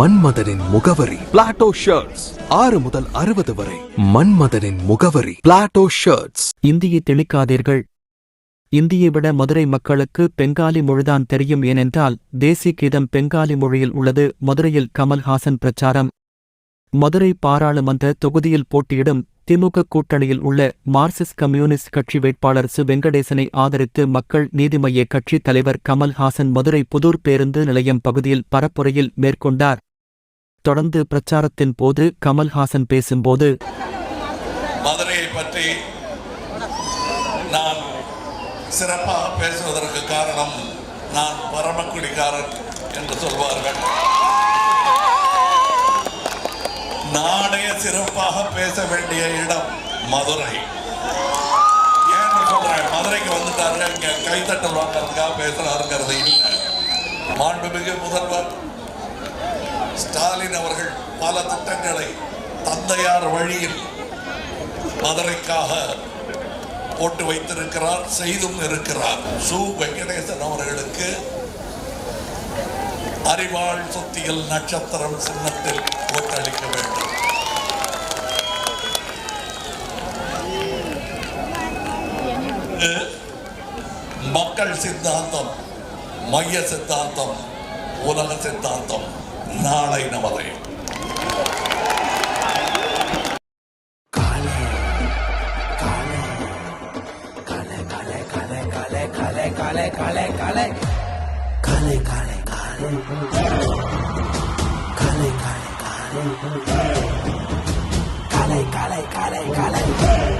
மன்மதனின் முகவரி. Plato shirts ஆறு முதல் அறுபது வரை. மன்மதனின் முகவரி. பிளாட்டோ ஷர்ட்ஸ் இந்தியை திணிக்காதீர்கள் இந்தியை விட மதுரை மக்களுக்கு பெங்காலி மொழிதான் தெரியும் ஏனென்றால் தேசிய கீதம் பெங்காலி மொழியில் உள்ளது. மதுரையில் கமல்ஹாசன் பிரச்சாரம். மதுரை பாராளுமன்ற தொகுதியில் போட்டியிடும் திமுக கூட்டணியில் உள்ள மார்க்சிஸ்ட் கம்யூனிஸ்ட் கட்சி வேட்பாளர் சு. வெங்கடேசனை ஆதரித்து மக்கள் நீதிமய்ய கட்சித் தலைவர் கமல்ஹாசன் மதுரை புதூர் பேருந்து நிலையம் பகுதியில் பரப்புரையில் மேற்கொண்டார். தொடர்ந்து பிரச்சாரத்தின் போது கமல்ஹாசன் பேசும்போது மதுரையை பற்றி நான் சிறப்பாக பேசுவதற்கு காரணம் நான் பரமக்குடிக்காரன் என்று சொல்வார்கள். நானே சிறப்பாக பேச வேண்டிய இடம் மதுரை. ஏன்னு சொல்றேன் மதுரைக்கு வந்துட்டாரு இங்க கைத்தட்டல் வாங்கறதுக்காக பேசுறாருங்கிறது இல்லை. மாண்புமிகு முதல்வர் ஸ்டாலின் அவர்கள் பல திட்டங்களை தந்தையார் வழியில் மதுரைக்காக போட்டு வைத்திருக்கிறார் செய்தும் இருக்கிறார். சு. வெங்கடேசன் அவர்களுக்கு அறிவாள் சொத்தியல் நட்சத்திரம் சின்னத்தில் ஓட்டளிக்க வேண்டும். மக்கள் சித்தாந்தம் மைய சித்தாந்தம் உலக சித்தாந்தம். നാളെ മതയും Cali, Cali, Cali, Cali.